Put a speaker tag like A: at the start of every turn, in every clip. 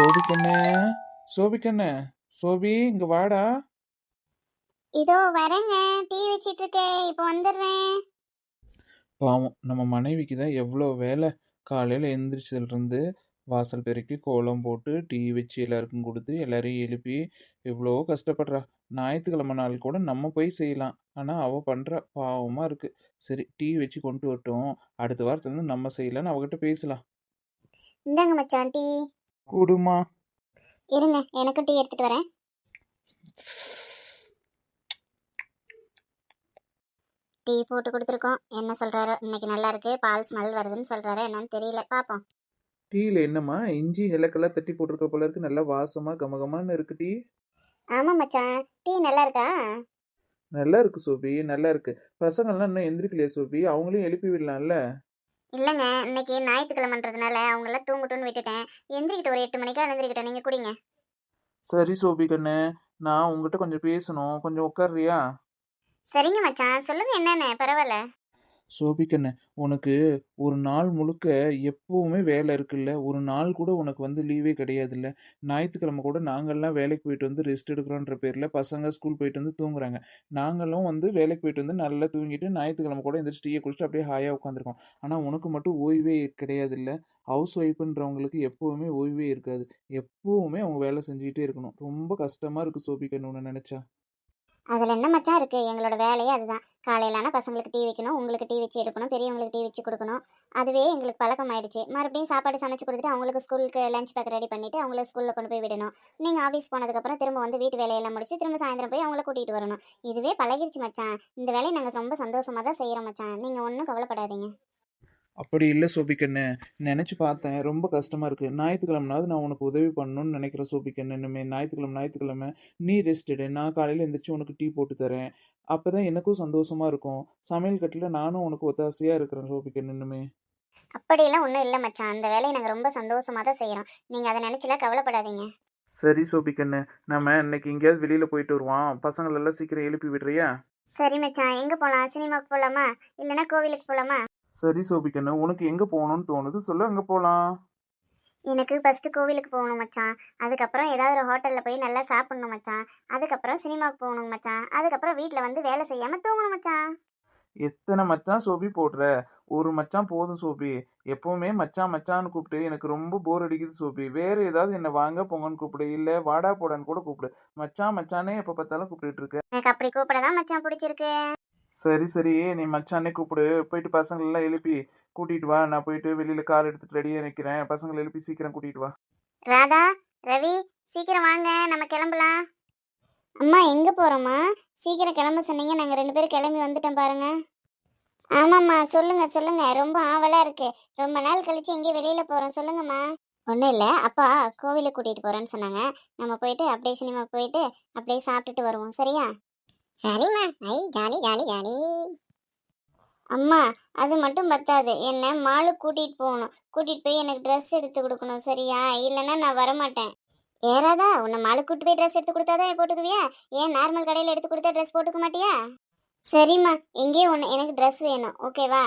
A: சோபிக்கண்ணே சோபிக்கண்ணே சோபி இங்க வாடா
B: இதோ வரேங்க டீ வச்சிட்டு இருக்கேன் இப்போ வந்துடுறேன்
A: பாவம் நம்ம மனைவிக்கு தான் எவ்வளோ வேலை காலையில் இருந்து வாசல் பெருக்கி கோலம் போட்டு டீ வச்சு எல்லாருக்கும் கொடுத்து எல்லாரையும் எழுப்பி எவ்வளோ கஷ்டப்படுறா ஞாயிற்றுக்கிழமை நாள் கூட நம்ம போய் செய்யலாம் ஆனால் அவள் பண்ணுற பாவமாக இருக்குது சரி டீ வச்சு கொண்டு வரட்டும் அடுத்த வாரத்துலேருந்து நம்ம செய்யலான்னு அவகிட்ட பேசலாம்
B: இந்தாங்க மச்சான் டீ குடுமா இருங்க எனக்கு டீ எடுத்துட்டு வரேன் டீ போட்டு கொடுத்துருக்கோம் என்ன சொல்றாரு இன்னைக்கு நல்லா இருக்கு பால் ஸ்மெல் வருதுன்னு சொல்றாரு என்னன்னு தெரியல பாப்போம்
A: டீயில் என்னம்மா இஞ்சி இலக்கெல்லாம் தட்டி போட்டிருக்க போல இருக்கு நல்லா வாசமா கமகமான்னு இருக்கு டீ
B: ஆமாம் மச்சான் டீ நல்லா இருக்கா
A: நல்லா இருக்கு சோபி நல்லா இருக்கு பசங்கள்லாம் இன்னும் எந்திரிக்கலையே சோபி அவங்களையும் எழுப்பி விடலாம்ல
B: இல்லைங்க இன்னைக்கு அவங்க அவங்களாம் தூங்கட்டும்னு விட்டுட்டேன் எந்திரிக்கிட்ட ஒரு எட்டு மணிக்கா எழுந்திரிக்கிட்டேன் நீங்கள் குடிங்க
A: சரி சோபி கண்ணு நான் உங்ககிட்ட கொஞ்சம் பேசணும் கொஞ்சம் உட்காருறியா
B: சரிங்க மச்சான் சொல்லுங்க என்னென்ன பரவாயில்ல
A: சோபிக்கண்ணே உனக்கு ஒரு நாள் முழுக்க எப்போவுமே வேலை இருக்குல்ல ஒரு நாள் கூட உனக்கு வந்து லீவே கிடையாதுல்ல ஞாயிற்றுக்கிழமை கூட நாங்கள்லாம் வேலைக்கு போயிட்டு வந்து ரெஸ்ட் எடுக்கிறோன்ற பேரில் பசங்க ஸ்கூல் போயிட்டு வந்து தூங்குறாங்க நாங்களும் வந்து வேலைக்கு போயிட்டு வந்து நல்லா தூங்கிட்டு ஞாயிற்றுக்கிழமை கூட எந்திரிச்சு டீயை குடிச்சிட்டு அப்படியே ஹாயாக உட்காந்துருக்கோம் ஆனால் உனக்கு மட்டும் ஓய்வே கிடையாதுல்ல ஹவுஸ் ஒய்ஃபுன்றவங்களுக்கு எப்போவுமே ஓய்வே இருக்காது எப்போவுமே அவங்க வேலை செஞ்சுக்கிட்டே இருக்கணும் ரொம்ப கஷ்டமாக இருக்குது சோபிக்கண்ணு ஒன்று நினச்சா
B: அதில் என்ன மச்சான் இருக்குது எங்களோட வேலையே அதுதான் காலையிலான பசங்களுக்கு டீ வைக்கணும் உங்களுக்கு டீ வச்சு எடுக்கணும் பெரியவங்களுக்கு டீ வச்சு கொடுக்கணும் அதுவே எங்களுக்கு பழக்கம் ஆயிடுச்சு மறுபடியும் சாப்பாடு சமைச்சு கொடுத்துட்டு அவங்களுக்கு ஸ்கூலுக்கு லஞ்ச் பேக் ரெடி பண்ணிவிட்டு அவங்கள ஸ்கூலில் கொண்டு போய் விடணும் நீங்கள் ஆஃபீஸ் போனதுக்கப்புறம் திரும்ப வந்து வீட்டு வேலையெல்லாம் முடிச்சு திரும்ப சாயந்தரம் போய் அவங்கள கூட்டிகிட்டு வரணும் இதுவே பழகிடுச்சு மச்சான் இந்த வேலையை நாங்கள் ரொம்ப சந்தோஷமாக தான் செய்கிறோம் மச்சான் நீங்கள் ஒன்றும் கவலைப்படாதீங்க
A: அப்படி இல்லை சோபிக்கண்ணு நினச்சி பார்த்தேன் ரொம்ப கஷ்டமாக இருக்குது ஞாயிற்றுக்கிழமனாவது நான் உனக்கு உதவி பண்ணணும்னு நினைக்கிறேன் சோபிக்கண்ணு இனிமேல் ஞாயிற்றுக்கிழமை ஞாயிற்றுக்கிழமை நீ ரெஸ்ட் எடு நான் காலையில் எந்திரிச்சு உனக்கு டீ போட்டு தரேன் அப்போ தான் எனக்கும் சந்தோஷமாக இருக்கும் சமையல் கட்டில் நானும் உனக்கு ஒத்தாசையாக இருக்கிறேன் சோபிக்கண்ணு இனிமே
B: அப்படியெல்லாம் ஒன்றும் இல்லை மச்சான் அந்த வேலையை நாங்கள் ரொம்ப சந்தோஷமாக தான் செய்கிறோம் நீங்கள் அதை நினச்சிலாம் கவலைப்படாதீங்க
A: சரி சோபிக்கண்ணு நம்ம இன்னைக்கு எங்கேயாவது வெளியில் போயிட்டு வருவோம் பசங்களெல்லாம் சீக்கிரம் எழுப்பி விடுறியா
B: சரி மச்சான் எங்கே போகலாம் சினிமாவுக்கு போகலாமா இல்லைன்னா கோவிலுக்கு போகலாமா
A: சரி சோபிக்கண்ண உனக்கு எங்கே போகணும்னு தோணுது சொல்லு அங்கே போகலாம்
B: எனக்கு ஃபஸ்ட்டு கோவிலுக்கு போகணும் மச்சான் அதுக்கப்புறம் ஏதாவது ஒரு ஹோட்டலில் போய் நல்லா சாப்பிடணும் மச்சான் அதுக்கப்புறம் சினிமாவுக்கு போகணும் மச்சான் அதுக்கப்புறம் வீட்டில் வந்து வேலை செய்யாமல் தூங்கணும் மச்சான்
A: எத்தனை மச்சான் சோபி போடுற ஒரு மச்சான் போதும் சோபி எப்போவுமே மச்சான் மச்சான்னு கூப்பிட்டு எனக்கு ரொம்ப போர் அடிக்குது சோபி வேறு ஏதாவது என்னை வாங்க போங்கன்னு கூப்பிடு இல்லை வாடா போடான்னு கூட கூப்பிடு மச்சான் மச்சானே எப்போ பார்த்தாலும் கூப்பிட்டு இருக்கு
B: எனக்கு அப்படி கூப்பிட தான் மச்சான் பிடிச்சிருக்கு
A: சரி சரி நீ மச்சானே கூப்பிடு போயிட்டு பசங்களெல்லாம் எழுப்பி கூட்டிட்டு வா நான் போயிட்டு வெளியில கார் எடுத்துட்டு ரெடியாக நிற்கிறேன் பசங்களை எழுப்பி சீக்கிரம் கூட்டிட்டு வா
B: ராதா ரவி சீக்கிரம் வாங்க நம்ம கிளம்பலாம்
C: அம்மா எங்கே போகிறோம்மா
B: சீக்கிரம் கிளம்ப சொன்னீங்க நாங்கள் ரெண்டு பேரும் கிளம்பி வந்துட்டோம் பாருங்க
C: ஆமாம்மா சொல்லுங்கள் சொல்லுங்கள் ரொம்ப ஆவலாக இருக்குது ரொம்ப நாள் கழிச்சு எங்கேயும் வெளியில் போகிறோம் சொல்லுங்கம்மா
B: ஒன்றும் இல்லை அப்பா கோவிலுக்கு கூட்டிகிட்டு போகிறேன்னு சொன்னாங்க நம்ம போயிட்டு அப்படியே சினிமா போயிட்டு அப்படியே சாப்பிட்டுட்டு வருவோம் சரியா
C: சரிம்மா ஐ ஜாலி ஜாலி ஜாலி அம்மா அது மட்டும் பத்தாது என்ன மாலு கூட்டிகிட்டு போகணும் கூட்டிகிட்டு போய் எனக்கு ட்ரெஸ் எடுத்து கொடுக்கணும் சரியா இல்லைன்னா நான் வரமாட்டேன்
B: ஏறாதா உன்னை மாலு கூட்டி போய் ட்ரெஸ் எடுத்து கொடுத்தா தான் போட்டுக்குவியா ஏன் நார்மல் கடையில் எடுத்து கொடுத்தா ட்ரெஸ் போட்டுக்க மாட்டியா
C: சரிம்மா எங்கேயும் ஒன்று எனக்கு ட்ரெஸ் வேணும் ஓகேவா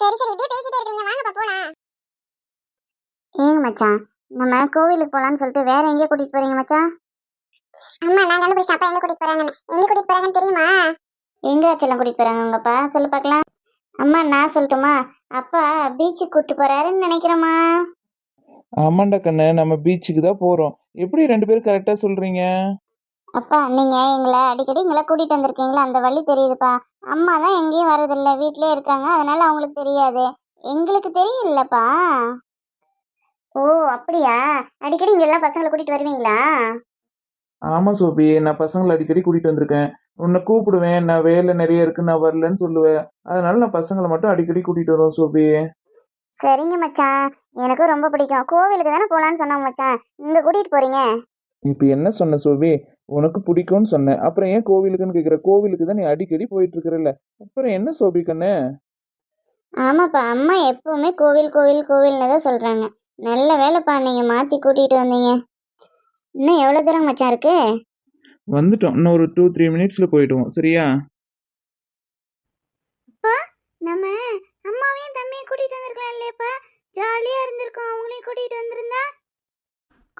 B: சரி சரி இப்படியே பேசிட்டே இருக்கீங்க வாங்கப்பா போலாம் ஏங்க மச்சான் நம்ம கோவிலுக்கு போகலான்னு சொல்லிட்டு வேற எங்கேயே கூட்டிகிட்டு போகிறீங்க மச்சான்
C: அம்மா நான் கண்டுபிடிச்சா அப்பா எங்க கூட்டிட்டு போறாங்க
B: எங்க கூட்டிட்டு போறாங்கன்னு தெரியுமா எங்க செல்லம் கூட்டிட்டு போறாங்க உங்கப்பா சொல்லு பார்க்கலாம் அம்மா நான் சொல்லட்டுமா அப்பா பீச்சுக்கு கூட்டு போறாருன்னு நினைக்கிறேம்மா
A: ஆமாண்டா கண்ணு நம்ம பீச்சுக்கு தான் போறோம் எப்படி ரெண்டு பேரும் கரெக்டா சொல்றீங்க
C: அப்பா நீங்க எங்களை அடிக்கடி எங்களை கூட்டிட்டு வந்திருக்கீங்களா அந்த வழி தெரியுதுப்பா அம்மா தான் எங்கேயும் வரதில்ல வீட்லயே இருக்காங்க அதனால அவங்களுக்கு தெரியாது எங்களுக்கு தெரியலப்பா
B: ஓ அப்படியா அடிக்கடி எல்லாம் பசங்களை கூட்டிட்டு வருவீங்களா
A: ஆமாம் சோபி நான் பசங்களை அடிக்கடி கூட்டிகிட்டு வந்திருக்கேன் உன்னை கூப்பிடுவேன் நான் வேலை நிறைய இருக்கு நான் வரலன்னு சொல்லுவேன் அதனால நான் பசங்களை மட்டும் அடிக்கடி கூட்டிகிட்டு வருவேன் சோபி
B: சரிங்க மச்சான் எனக்கும் ரொம்ப பிடிக்கும் கோவிலுக்கு தானே போகலான்னு சொன்னாங்க மச்சான் இங்கே கூட்டிகிட்டு போகிறீங்க
A: இப்போ என்ன சொன்ன சோபி உனக்கு பிடிக்கும்னு சொன்னேன் அப்புறம் ஏன் கோவிலுக்குன்னு கேட்குற கோவிலுக்கு தான் நீ அடிக்கடி போயிட்டு இருக்கிறல்ல அப்புறம் என்ன சோபி கண்ணு
B: ஆமாப்பா அம்மா எப்பவுமே கோவில் கோவில் கோவில்னு தான் சொல்கிறாங்க நல்ல வேலைப்பா நீங்கள் மாற்றி கூட்டிகிட்டு வந்தீங்க இன்னும் எவ்வளோ தூரம் மச்சான் இருக்கு
A: வந்துட்டோம் இன்னும் ஒரு டூ த்ரீ மினிட்ஸில் போயிடுவோம் சரியா
C: அப்பா நம்ம அம்மாவையும் தம்பியும் கூட்டிட்டு வந்திருக்கலாம் இல்லையாப்பா ஜாலியா இருந்திருக்கோம் அவங்களையும் கூட்டிட்டு வந்திருந்தா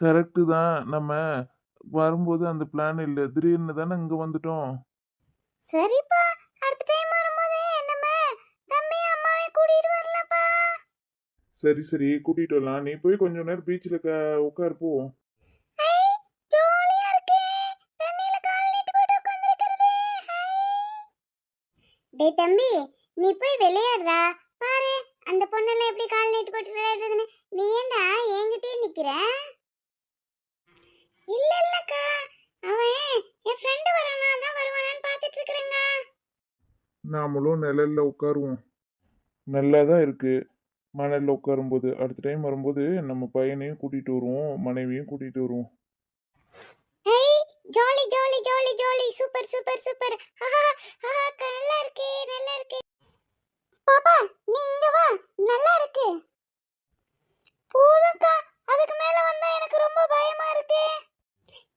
A: கரெக்டு தான் நம்ம வரும்போது அந்த பிளான் இல்லை திடீர்னு தானே இங்க வந்துட்டோம்
C: சரிப்பா அடுத்த டைம் வரும்போது நம்ம தம்மையும் அம்மாவையும் கூட்டிட்டு வரலப்பா
A: சரி சரி கூட்டிட்டு வரலாம் நீ போய் கொஞ்ச நேரம் பீச்சில் உட்கார் போ
B: டே தம்பி நீ போய் விளையாடுறா பாரு அந்த பொண்ணெல்லாம் எப்படி கால் நீட்டு போட்டு விளையாடுறதுன்னு நீ ஏண்டா என்கிட்டயே நிக்கிற
C: இல்ல இல்லக்கா அவன் என் ஃப்ரெண்டு வரானா தான் வருவானான்னு பார்த்துட்டு இருக்கிறேங்க
A: நாமளும் நிழல்ல உட்காருவோம் நல்லா தான் இருக்கு மணலில் உட்காரும்போது அடுத்த டைம் வரும்போது நம்ம பையனையும் கூட்டிகிட்டு வருவோம் மனைவியும் கூட்டிகிட்டு வருவோம்
C: jolly jolly jolly jolly super super super நல்லா இருக்கு நல்லா இருக்கு பாப்பா நீ இங்க வா நல்லா இருக்கு போதும்க்கா அதுக்கு மேல வந்தா எனக்கு ரொம்ப பயமா இருக்கு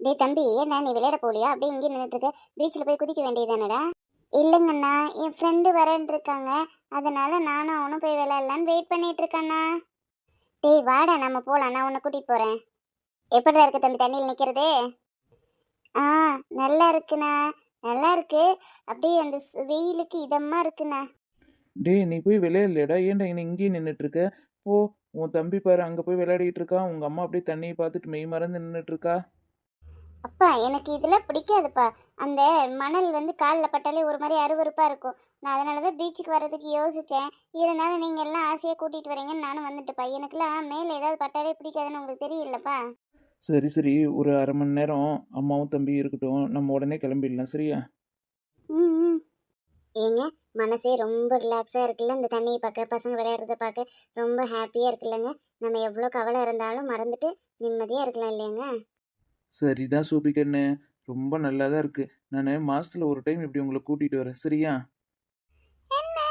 B: டேய் தம்பி என்ன நீ விளையாட போலியா அப்படியே இங்கே நின்றுட்டு இருக்க பீச்சில் போய் குதிக்க வேண்டியதானடா இல்லைங்கண்ணா என் ஃப்ரெண்டு வரேன் இருக்காங்க அதனால நானும் அவனும் போய் விளையாடலான்னு வெயிட் பண்ணிட்டு இருக்கேண்ணா டேய் வாடா நம்ம போகலாம் நான் உன்னை கூட்டிகிட்டு போகிறேன் எப்படிடா இருக்க தம்பி தண்ணியில் நிற்கிறது ஆ நல்லா இருக்குண்ணா நல்லா இருக்கு அப்படியே அந்த வெயிலுக்கு இதமா இருக்குண்ணா
A: டே நீ போய் விளையாடலடா ஏன்டா இங்கே இங்கேயே நின்றுட்டு இருக்க போ உன் தம்பி பாரு அங்கே போய் விளையாடிட்டு இருக்கா உங்கள் அம்மா அப்படியே தண்ணியை பார்த்துட்டு மெய் மறந்து நின்றுட்டு இருக்கா
B: அப்பா எனக்கு இதெல்லாம் பிடிக்காதுப்பா அந்த மணல் வந்து காலில் பட்டாலே ஒரு மாதிரி அருவருப்பாக இருக்கும் நான் அதனால தான் பீச்சுக்கு வர்றதுக்கு யோசித்தேன் இருந்தாலும் நீங்கள் எல்லாம் ஆசையாக கூட்டிகிட்டு வரீங்கன்னு நானும் வந்துட்டுப்பா எனக்குலாம் மேலே ஏதாவது பட்டாலே பிடிக்காதுன்னு உங்களுக்கு தெரியலப்பா
A: சரி சரி ஒரு அரை மணி நேரம் அம்மாவும் தம்பி இருக்கட்டும் நம்ம உடனே கிளம்பிடலாம் சரியா
B: ம் ஏங்க மனசே ரொம்ப ரிலாக்ஸாக இருக்குல்ல இந்த தண்ணியை பார்க்க பசங்க விளையாடுறத பார்க்க ரொம்ப ஹாப்பியாக இருக்குல்லங்க நம்ம எவ்வளோ கவலை இருந்தாலும் மறந்துட்டு நிம்மதியாக இருக்கலாம் இல்லையாங்க
A: சரிதான் சூபிகண்ணே ரொம்ப நல்லா தான் இருக்குது நான் மாதத்தில் ஒரு டைம் இப்படி உங்களை கூட்டிகிட்டு வரேன் சரியா
C: என்ன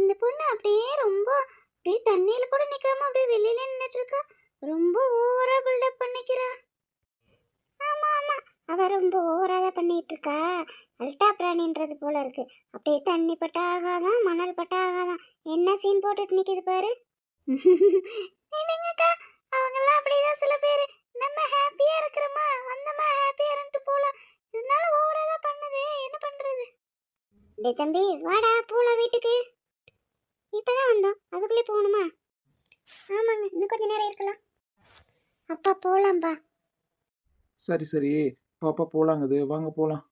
C: இந்த பொண்ணு அப்படியே ரொம்ப அப்படியே தண்ணியில் கூட நிற்காம அப்படியே வெளியில நின்றுட்டு இருக்கா ரொம்ப ஓவரா பில்டப் பண்ணிக்கிறா
B: ஆமா ஆமா அவ ரொம்ப ஓவரா தான் பண்ணிட்டு இருக்கா அல்டா பிராணின்றது போல இருக்கு அப்படியே தண்ணி பட்டா ஆகாதான் மணல் பட்டா என்ன சீன் போட்டுட்டு நிக்குது பாரு
C: இல்லைங்கக்கா அவங்கெல்லாம் அப்படிதான் சில பேர் நம்ம ஹாப்பியா இருக்கிறோமா வந்தோமா ஹாப்பியா இருந்து போல இருந்தாலும் ஓவரா தான் பண்ணுது என்ன பண்றது
B: டே தம்பி வாடா போலாம் வீட்டுக்கு இப்பதான் வந்தோம் அதுக்குள்ளே போகணுமா ஆமாங்க இன்னும் கொஞ்ச நேரம் இருக்கலாம் அப்பா போலாம்பா
A: சரி சரி பாப்பா போலாங்குது வாங்க போலாம்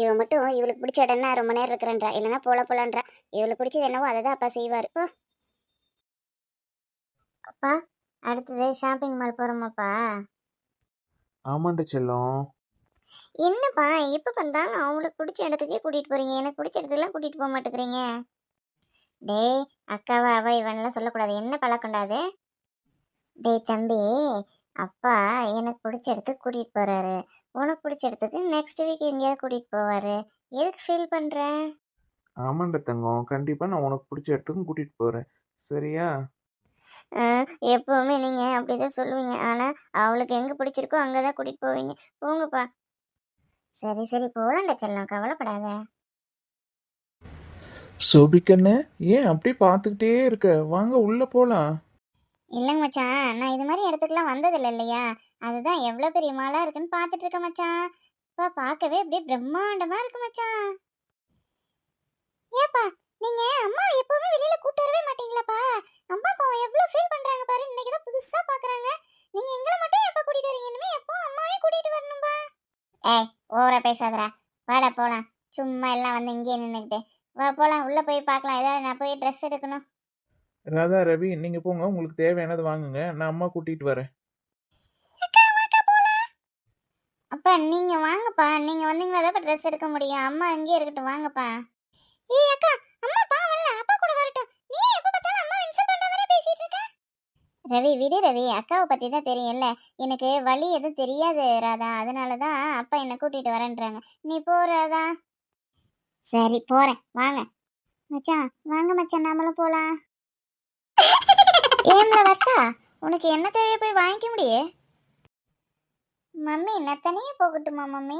B: இவன் மட்டும் இவளுக்கு பிடிச்ச இடம்னா ரொம்ப நேரம் இருக்கிறன்றா இல்லைனா போல போலான்றா இவளுக்கு பிடிச்சது என்னவோ அதை தான் அப்பா செய்வார் ஓ அப்பா அடுத்தது ஷாப்பிங் மால் போகிறோமாப்பா
A: ஆமாண்ட செல்லம்
B: என்னப்பா எப்போ வந்தாலும் அவங்களுக்கு பிடிச்ச இடத்துக்கே கூட்டிகிட்டு போகிறீங்க எனக்கு பிடிச்ச இடத்துக்குலாம் கூட்டிகிட்டு போக மாட்டேங்கிறீங்க டேய் அக்காவை அவ இவன்லாம் சொல்லக்கூடாது என்ன பழக்கம்டாது டே தம்பி அப்பா எனக்கு பிடிச்ச இடத்துக்கு கூட்டிகிட்டு போகிறாரு உனக்கு பிடிச்ச இடத்துக்கு நெக்ஸ்ட் வீக் எங்கேயாவது கூட்டிகிட்டு போவார் எதுக்கு ஃபீல் பண்ணுறேன்
A: ஆமாண்ட தங்கம் கண்டிப்பாக நான் உனக்கு பிடிச்ச இடத்துக்கும் கூட்டிகிட்டு போகிறேன் சரியா
B: எப்போவுமே நீங்கள் அப்படி தான் சொல்லுவீங்க ஆனால் அவளுக்கு எங்கே பிடிச்சிருக்கோ அங்கே தான் கூட்டிகிட்டு போவீங்க போங்கப்பா சரி சரி போகலாண்ட செல்லம் கவலைப்படாத
A: சோபிக்கண்ணே ஏன் அப்படியே பார்த்துக்கிட்டே இருக்க வாங்க உள்ளே போகலாம்
B: இல்லைங்க மச்சான் நான் இது மாதிரி இடத்துக்குலாம் வந்ததில்ல இல்லையா அதுதான் எவ்வளோ பெரிய மாலாக இருக்குன்னு பார்த்துட்டு இருக்கேன் மச்சான் இப்போ பார்க்கவே அப்படியே பிரம்மாண்டமாக இருக்கு மச்சான்
C: ஏப்பா நீங்கள் அம்மா எப்போவுமே வெளியில் கூட்டு வரவே மாட்டீங்களாப்பா அம்மா அப்பா எவ்வளோ ஃபீல் பண்ணுறாங்க பாரு இன்னைக்கு தான் புதுசாக பார்க்குறாங்க நீங்கள் எங்களை மட்டும் எப்போ கூட்டிகிட்டு வரீங்க எப்போ அம்மாவையும் கூட்டிகிட்டு வரணும்ப்பா
B: ஏய் ஓவரா பேசாதடா வாடா போகலாம் சும்மா எல்லாம் வந்து இங்கேயே நின்றுக்கிட்டு வா போகலாம் உள்ளே போய் பார்க்கலாம் ஏதாவது நான் போய் ட்ரெஸ் எடுக்கணும்
A: ராதா ரவி நீங்கள் போங்க உங்களுக்கு தேவையானது வாங்குங்க நான் அம்மா கூட்டிகிட்டு வரேன்
B: அப்பா நீங்கள் வாங்கப்பா நீங்கள் வந்தீங்களா தான் ட்ரெஸ் எடுக்க முடியும் அம்மா அங்கேயே இருக்கட்டும் வாங்கப்பா
C: ஏய் அக்கா அம்மா பாவம்ல அப்பா கூட வரட்டும் நீ எப்போ பார்த்தாலும் அம்மா இன்சல்ட் பண்ணுற மாதிரி பேசிட்டு இருக்க
B: ரவி விடு ரவி அக்காவை பற்றி தான் தெரியும்ல எனக்கு வழி எதுவும் தெரியாது ராதா அதனால தான் அப்பா என்னை கூட்டிகிட்டு வரேன்றாங்க நீ போ சரி போகிறேன் வாங்க மச்சான் வாங்க மச்சான் நாமளும் போகலாம் ஏன்ல வர்ஷா உனக்கு என்ன தேவையை போய் வாங்கிக்க முடியே
C: மம்மி நான் தனியாக போகட்டுமா மம்மி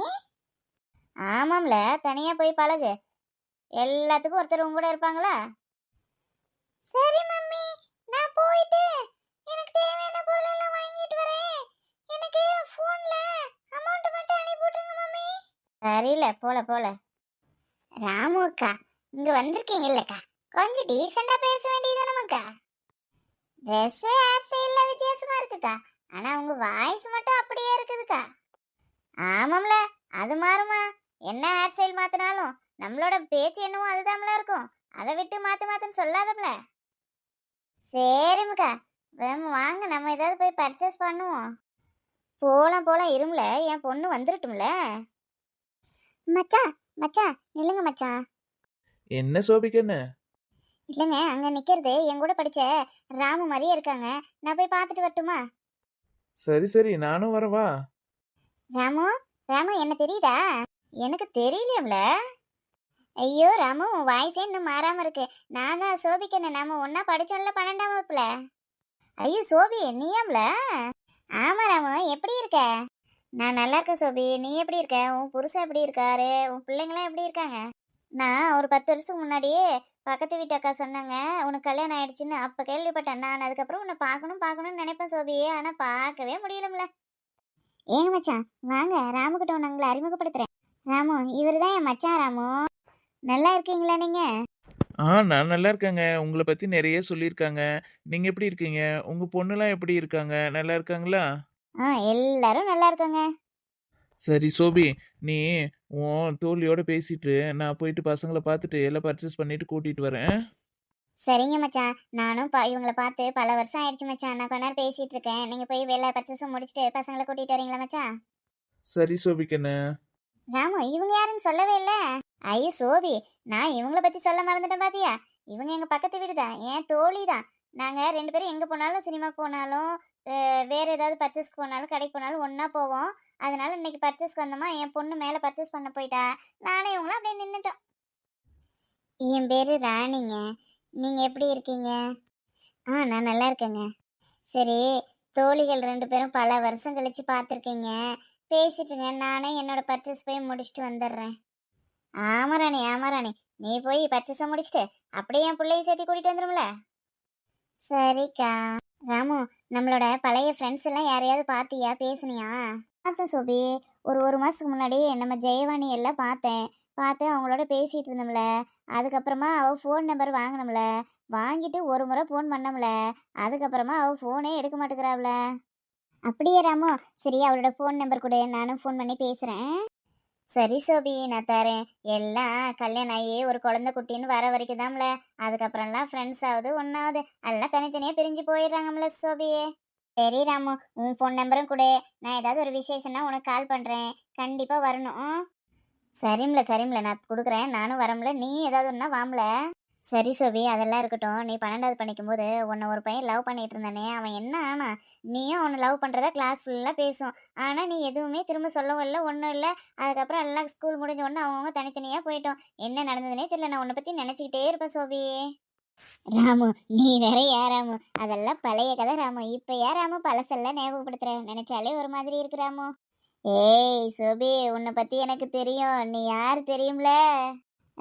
B: ஆமாம்ல தனியாக போய் பழகு எல்லாத்துக்கும் ஒருத்தர் உங்க கூட இருப்பாங்களா
C: சரி மம்மி நான் போயிட்டு எனக்கு தேவையான பொருள் எல்லாம் வாங்கிட்டு வரேன் எனக்கு ஃபோன்ல அமௌண்ட் மட்டும் அனுப்பி விட்டுருங்க மம்மி
B: சரியில்ல போல போல ராமு அக்கா இங்க வந்திருக்கீங்கல்லக்கா கொஞ்சம் டீசெண்டா பேச வேண்டியது வேண்டியதானமக்கா ட்ரெஸ்ஸு ஹேர் ஸ்டைலில் வித்தியாசமாக இருக்குக்கா ஆனால் உங்கள் வாய்ஸ் மட்டும் அப்படியே இருக்குதுக்கா ஆமாம்ல அது மாறுமா என்ன ஹேர் ஸ்டைல் மாற்றினாலும் நம்மளோட பேச்சு என்னவோ அதுதான்ல இருக்கும் அதை விட்டு மாற்று மாற்றுன்னு சொல்லாதம்ல சரிமுக்கா வாங்க நம்ம ஏதாவது போய் பர்ச்சேஸ் பண்ணுவோம் போகலாம் போகலாம் இருமில்ல என் பொண்ணு வந்துருட்டும்ல மச்சா மச்சா நில்லுங்க மச்சா
A: என்ன சோபிக்கண்ணு
B: இல்லைங்க அங்கே நிற்கிறது என் கூட படித்த ராமு மாதிரியே இருக்காங்க நான் போய் பார்த்துட்டு வரட்டுமா
A: சரி சரி நானும் வரவா
B: ராமு ராமு என்ன தெரியுதா எனக்கு தெரியலையம்ல ஐயோ ராமு உன் வாய்ஸே இன்னும் மாறாமல் இருக்கு நான் தான் என்ன நாம ஒன்றா படிச்சோம்ல பன்னெண்டாம் வகுப்புல ஐயோ சோபி நீயாம்ல ஆமா ராமு எப்படி இருக்க நான் நல்லா இருக்கேன் சோபி நீ எப்படி இருக்க உன் புருஷன் எப்படி இருக்காரு உன் பிள்ளைங்களாம் எப்படி இருக்காங்க நான் ஒரு பத்து வருஷத்துக்கு முன்னாடியே பக்கத்து வீட்டு அக்கா சொன்னாங்க உனக்கு கல்யாணம் ஆயிடுச்சுன்னு அப்போ கேள்விப்பட்டேன் நான் அதுக்கப்புறம் உன்னை பார்க்கணும் பார்க்கணும்னு நினைப்பேன் சோபியே ஆனால் பார்க்கவே முடியலம்ல ஏங்க மச்சான் வாங்க கிட்ட உங்களை அறிமுகப்படுத்துகிறேன் ராமு இவர் தான் என் மச்சான் ராமு நல்லா இருக்கீங்களா நீங்கள்
A: ஆ நான் நல்லா இருக்கேங்க உங்களை பற்றி நிறைய சொல்லியிருக்காங்க நீங்கள் எப்படி இருக்கீங்க உங்கள் பொண்ணுலாம் எப்படி இருக்காங்க நல்லா இருக்காங்களா
B: ஆ எல்லாரும் நல்லா இருக்காங்க
A: சரி சோபி நீ உன் தோழியோட பேசிட்டு நான் போயிட்டு பசங்களை பார்த்துட்டு எல்லாம் பர்ச்சேஸ் பண்ணிட்டு கூட்டிட்டு வரேன்
B: சரிங்க மச்சான் நானும் ப இவங்களை பார்த்து பல வருஷம் ஆயிடுச்சு மச்சான் நான் கொஞ்ச நேரம் பேசிட்டு இருக்கேன் நீங்க போய் வேலை பர்ச்சேஸும் முடிச்சுட்டு பசங்களை கூட்டிட்டு வரீங்களா மச்சான்
A: சரி சோபிக்கண்ணே
B: ராமு இவங்க யாருன்னு சொல்லவே இல்ல ஐயோ சோபி நான் இவங்கள பத்தி சொல்ல மறந்துட்டேன் பாத்தியா இவங்க எங்க பக்கத்து வீடுதான் ஏன் என் தோழி தான் நாங்க ரெண்டு பேரும் எங்க போனாலும் சினிமா போனாலும் வேற ஏதாவது பர்ச்சேஸ் போனாலும் கடைக்கு போனாலும் ஒன்னா போவோம் அதனால் இன்னைக்கு பர்ச்சேஸ்க்கு வந்தோமா என் பொண்ணு மேலே பர்ச்சேஸ் பண்ண போயிட்டா நானே இவங்களும் அப்படியே நின்றுட்டோம் என் பேர் ராணிங்க நீங்கள் எப்படி இருக்கீங்க ஆ நான் நல்லா இருக்கேங்க சரி தோழிகள் ரெண்டு பேரும் பல வருஷம் கழித்து பார்த்துருக்கீங்க பேசிட்டுங்க நானே என்னோட பர்ச்சேஸ் போய் முடிச்சுட்டு வந்துடுறேன் ஆமா ராணி ஆமா ராணி நீ போய் பர்ச்சேஸை முடிச்சுட்டு அப்படியே என் பிள்ளையும் சேர்த்து கூட்டிகிட்டு வந்துடும்ல சரிக்கா ராமு நம்மளோட பழைய ஃப்ரெண்ட்ஸ் எல்லாம் யாரையாவது பார்த்தியா பேசுனியா பார்த்தேன் சோபி ஒரு ஒரு மாதத்துக்கு முன்னாடி நம்ம ஜெயவாணி எல்லாம் பார்த்தேன் பார்த்து அவங்களோட பேசிகிட்டு இருந்தோம்ல அதுக்கப்புறமா அவள் ஃபோன் நம்பர் வாங்கினோம்ல வாங்கிட்டு ஒரு முறை ஃபோன் பண்ணோம்ல அதுக்கப்புறமா அவள் ஃபோனே எடுக்க மாட்டேங்கிறாப்ல அப்படியே ராமோ சரி அவளோட ஃபோன் நம்பர் கொடு நானும் ஃபோன் பண்ணி பேசுகிறேன் சரி சோபி நான் தரேன் எல்லாம் கல்யாணம் ஆகி ஒரு குழந்தை குட்டின்னு வர வரைக்கும் தான்ல அதுக்கப்புறம்லாம் ஃப்ரெண்ட்ஸ் ஆகுது ஒன்றாவது எல்லாம் தனித்தனியாக பிரிஞ்சு போயிடுறாங்கம்ல சோபியே சரி ராமு உன் ஃபோன் நம்பரும் கொடு நான் ஏதாவது ஒரு விசேஷம்னா உனக்கு கால் பண்ணுறேன் கண்டிப்பாக வரணும் சரிம்ல சரிம்ல நான் கொடுக்குறேன் நானும் வரம்ல நீ ஏதாவது ஒன்றா வாம்ல சரி சோபி அதெல்லாம் இருக்கட்டும் நீ பன்னெண்டாவது பண்ணிக்கும் போது உன்னை ஒரு பையன் லவ் பண்ணிகிட்டு இருந்தானே அவன் என்ன ஆனா நீயும் அவனை லவ் பண்ணுறதா கிளாஸ் ஃபுல்லாக பேசும் ஆனால் நீ எதுவுமே திரும்ப சொல்லவும் இல்லை ஒன்றும் இல்லை அதுக்கப்புறம் எல்லாம் ஸ்கூல் முடிஞ்ச உடனே அவங்கவுங்க தனித்தனியாக போயிட்டோம் என்ன நடந்ததுனே தெரியல நான் உன்னை பற்றி நினச்சிக்கிட்டே இருப்பேன் சோபி ராமு நீ வேற ஏன் ராமு அதெல்லாம் பழைய கதை ராமு இப்போ ஏன் ராமு பழசெல்லாம் ஞாபகப்படுத்துற நினைச்சாலே ஒரு மாதிரி இருக்கு ராமு ஏய் சோபி உன்னை பத்தி எனக்கு தெரியும் நீ யார் தெரியும்ல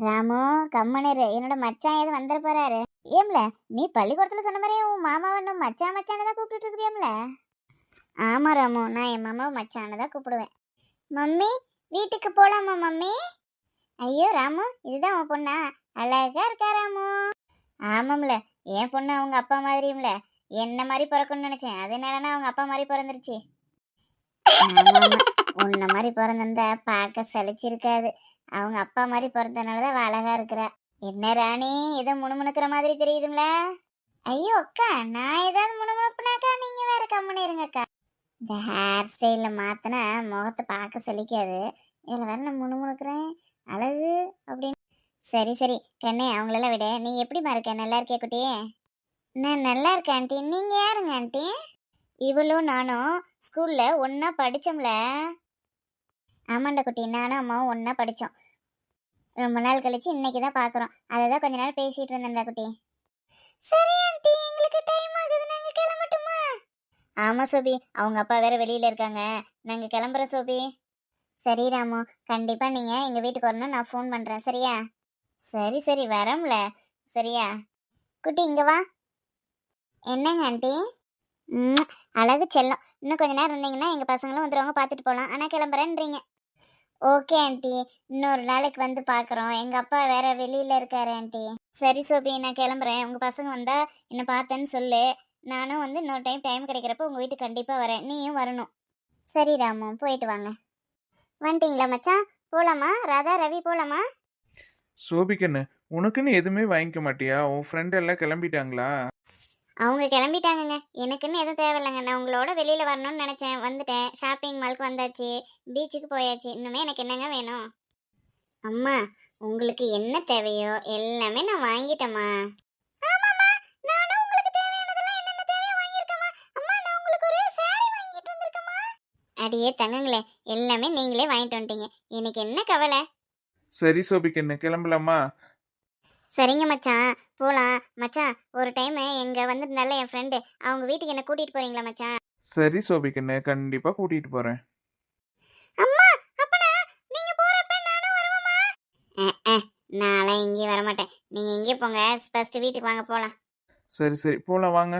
B: ராமு கம்மனரு என்னோட மச்சான் எது வந்துட போறாரு ஏம்ல நீ பள்ளிக்கூடத்தில் சொன்ன மாதிரி உன் மாமாவனும் மச்சான் மச்சானை தான் கூப்பிட்டு இருக்கிறியம்ல ஆமா ராமு நான் என் மாமாவை மச்சானை தான் கூப்பிடுவேன் மம்மி வீட்டுக்கு போகலாமா மம்மி ஐயோ ராமு இதுதான் உன் பொண்ணா அழகா இருக்கா ராமு ஆமாம்ல என் பொண்ணு அவங்க அப்பா மாதிரியும்ல என்ன மாதிரி பிறக்கணும்னு நினைச்சேன் அது என்னடா அவங்க அப்பா மாதிரி பிறந்துருச்சு உன்ன மாதிரி பிறந்திருந்தா பார்க்க சலிச்சிருக்காது அவங்க அப்பா மாதிரி பிறந்தனால தான் அழகா இருக்கிற என்ன ராணி ஏதோ முணுமுணுக்கிற மாதிரி தெரியுதுங்கள ஐயோ அக்கா நான் ஏதாவது முணுமுணுப்புனாக்கா நீங்க வேற கம்மனு இருங்கக்கா இந்த ஹேர் ஸ்டைலில் மாத்தினா முகத்தை பார்க்க சலிக்காது இதில் வேற நான் முணுமுணுக்கிறேன் அழகு அப்படின்னு சரி சரி கண்ணே அவங்களெல்லாம் விட நீ எப்படிமா இருக்க நல்லா இருக்கே குட்டியே நான் நல்லா இருக்கேன் ஆண்டி நீங்கள் யாருங்க ஆண்டி இவளும் நானும் ஸ்கூலில் ஒன்றா படித்தோம்ல ஆமாண்டா குட்டி நானும் அம்மாவும் ஒன்றா படித்தோம் ரொம்ப நாள் கழிச்சு இன்னைக்கு தான் பார்க்குறோம் அதை தான் கொஞ்ச நாள் பேசிகிட்டு இருந்தேன்டா குட்டி
C: சரி ஆண்டி எங்களுக்கு டைம் ஆகுது நாங்க கிளம்பட்டுமா
B: ஆமாம் சோபி அவங்க அப்பா வேற வெளியில் இருக்காங்க நாங்கள் கிளம்புறோம் சோபி சரி ராமு கண்டிப்பாக நீங்கள் எங்கள் வீட்டுக்கு வரணும் நான் ஃபோன் பண்ணுறேன் சரியா சரி சரி வரோம்ல சரியா குட்டி இங்கே வா என்னங்க ஆண்டி ம் அழகு செல்லம் இன்னும் கொஞ்ச நேரம் இருந்தீங்கன்னா எங்கள் பசங்களும் வந்துடுவாங்க பார்த்துட்டு போகலாம் ஆனால் கிளம்புறேன்றீங்க ஓகே ஆண்டி இன்னொரு நாளைக்கு வந்து பார்க்குறோம் எங்கள் அப்பா வேற வெளியில் இருக்காரு ஆண்டி சரி சோபி நான் கிளம்புறேன் உங்கள் பசங்க வந்தால் என்னை பார்த்தேன்னு சொல்லு நானும் வந்து இன்னொரு டைம் டைம் கிடைக்கிறப்ப உங்கள் வீட்டுக்கு கண்டிப்பாக வரேன் நீயும் வரணும் சரி ராமு போயிட்டு வாங்க வந்துட்டிங்களா மச்சான் போகலாமா ராதா ரவி போகலாமா
A: சோபிக்கண்ணு உனக்குன்னு எதுவுமே வாங்கிக்க மாட்டியா உன் ஃப்ரெண்ட் எல்லாம் கிளம்பிட்டாங்களா
B: அவங்க கிளம்பிட்டாங்கங்க எனக்குன்னு எதுவும் தேவையில்லைங்க நான் உங்களோட வெளியில் வரணும்னு நினச்சேன் வந்துட்டேன் ஷாப்பிங் மாலுக்கு வந்தாச்சு பீச்சுக்கு போயாச்சு இன்னுமே எனக்கு என்னங்க வேணும் அம்மா உங்களுக்கு என்ன தேவையோ எல்லாமே நான் வாங்கிட்டேம்மா அப்படியே தங்கங்களே எல்லாமே நீங்களே வாங்கிட்டு வந்துட்டீங்க எனக்கு என்ன கவலை
A: சரி சோபிக்கண்ணு கிளம்பலாமா
B: சரிங்க மச்சான் போகலாம் மச்சான் ஒரு டைம் எங்கே வந்திருந்தால என் ஃப்ரெண்டு அவங்க வீட்டுக்கு என்ன கூட்டிகிட்டு போகிறீங்களா மச்சான்
A: சரி சோபிக்கண்ணு கண்டிப்பாக கூட்டிகிட்டு போகிறேன்
C: அம்மா அப்பனா நீங்கள் போகிறப்ப நானும்
B: நான் நான்லாம் வர வரமாட்டேன் நீங்கள் எங்கேயும் போங்க ஃபஸ்ட்டு வீட்டுக்கு வாங்க போகலாம்
A: சரி சரி போகலாம் வாங்க